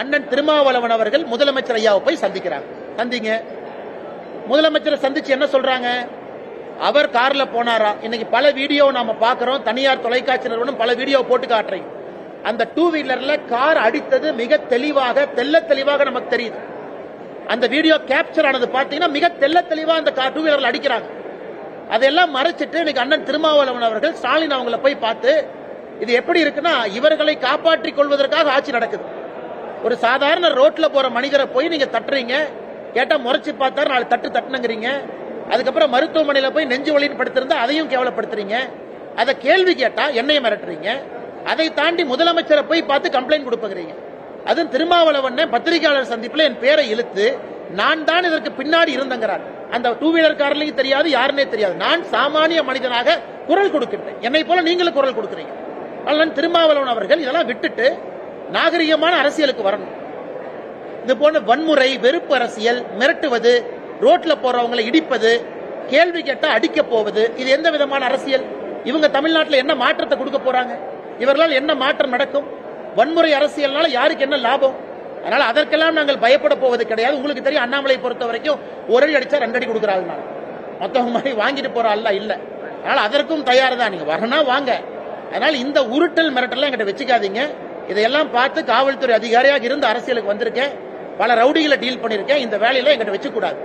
அண்ணன் திருமாவளவன் அவர்கள் முதலமைச்சர் ஐயாவை போய் சந்திக்கிறாங்க சந்திங்க. முதலமைச்சரை சந்திச்சு என்ன சொல்றாங்க? அவர் கார்ல போனாரா? இன்னைக்கு பல வீடியோ நாம பாக்குறோம் தனியார் தொலைக்காட்சி நிறுவனம் பல வீடியோ போட்டு காட்டுறீங்க அந்த டூ வீலர்ல கார் அடித்தது மிக தெளிவாக தெள்ள தெளிவாக நமக்கு தெரியுது. அந்த வீடியோ கேப்சர் ஆனது பாத்தீங்கன்னா மிக தெல்ல தெளிவா அந்த கார் டூ வீலர்ல அடிக்கிறாங்க. அதெல்லாம் மறைச்சிட்டு இன்னைக்கு அண்ணன் திருமாவளவன் அவர்கள் ஸ்டாலின் அவங்கள போய் பார்த்து இது எப்படி இருக்குன்னா இவர்களை காப்பாற்றிக் கொள்வதற்காக ஆட்சி நடக்குது. ஒரு சாதாரண ரோட்ல போற மனிதரை போய் நீங்க தட்டுறீங்க கேட்டா முறைச்சு பார்த்தா நாலு தட்டு தட்டுனுங்கிறீங்க. அதுக்கப்புறம் மருத்துவமனையில போய் நெஞ்சு வலின்னு படுத்திருந்தா அதையும் கேவலப்படுத்துறீங்க. அதை கேள்வி கேட்டா என்னையும் மிரட்டுறீங்க. அதை தாண்டி முதலமைச்சரை போய் பார்த்து கம்ப்ளைண்ட் கொடுப்பீங்க அதுவும் திருமாவளவன் பத்திரிகையாளர் சந்திப்பில் என் பேரை இழுத்து நான் தான் இதற்கு பின்னாடி இருந்தங்கிறார். அந்த டூ வீலர் காரலையும் தெரியாது யாருன்னே தெரியாது. நான் சாமானிய மனிதனாக குரல் கொடுக்கின்றேன். என்னை போல நீங்களும் குரல் கொடுக்குறீங்க. அதனால திருமாவளவன் அவர்கள் இதெல்லாம் விட்டுட்டு நாகரிகமான அரசியலுக்கு வரணும். இது போன்ற வன்முறை வெறுப்பு அரசியல் மிரட்டுவது ரோட்ல போறவங்களை இடிப்பது கேள்வி கேட்டா அடிக்க போவது இது எந்த விதமான அரசியல்? இவங்க தமிழ்நாட்டில் என்ன மாற்றத்தை கொடுக்க போறாங்க? இவர்களால் என்ன மாற்றம் நடக்கும்? வன்முறை அரசியல்னால யாருக்கு என்ன லாபம்? அதனால அதற்கெல்லாம் நாங்கள் பயப்பட போவது கிடையாது. உங்களுக்கு தெரியும் அண்ணாமலை பொறுத்த வரைக்கும் ஒரு அடி அடிச்சா ரெண்டு அடி கொடுக்குறாங்க நான். மற்றவங்க மாதிரி வாங்கிட்டு போற அல்ல இல்ல. அதனால அதற்கும் தயார் தான் நீங்க வரனா வாங்க. அதனால இந்த உருட்டல் மிரட்டல்லாம் என்கிட்ட வச்சுக்காதீங்க. இதையெல்லாம் பார்த்து காவல்துறை அதிகாரியாக இருந்து அரசியலுக்கு வந்திருக்கேன். பல ரவுடிகளை டீல் பண்ணிருக்கேன் இந்த வேலையில எங்கிட்ட வச்சுக்கூடாது.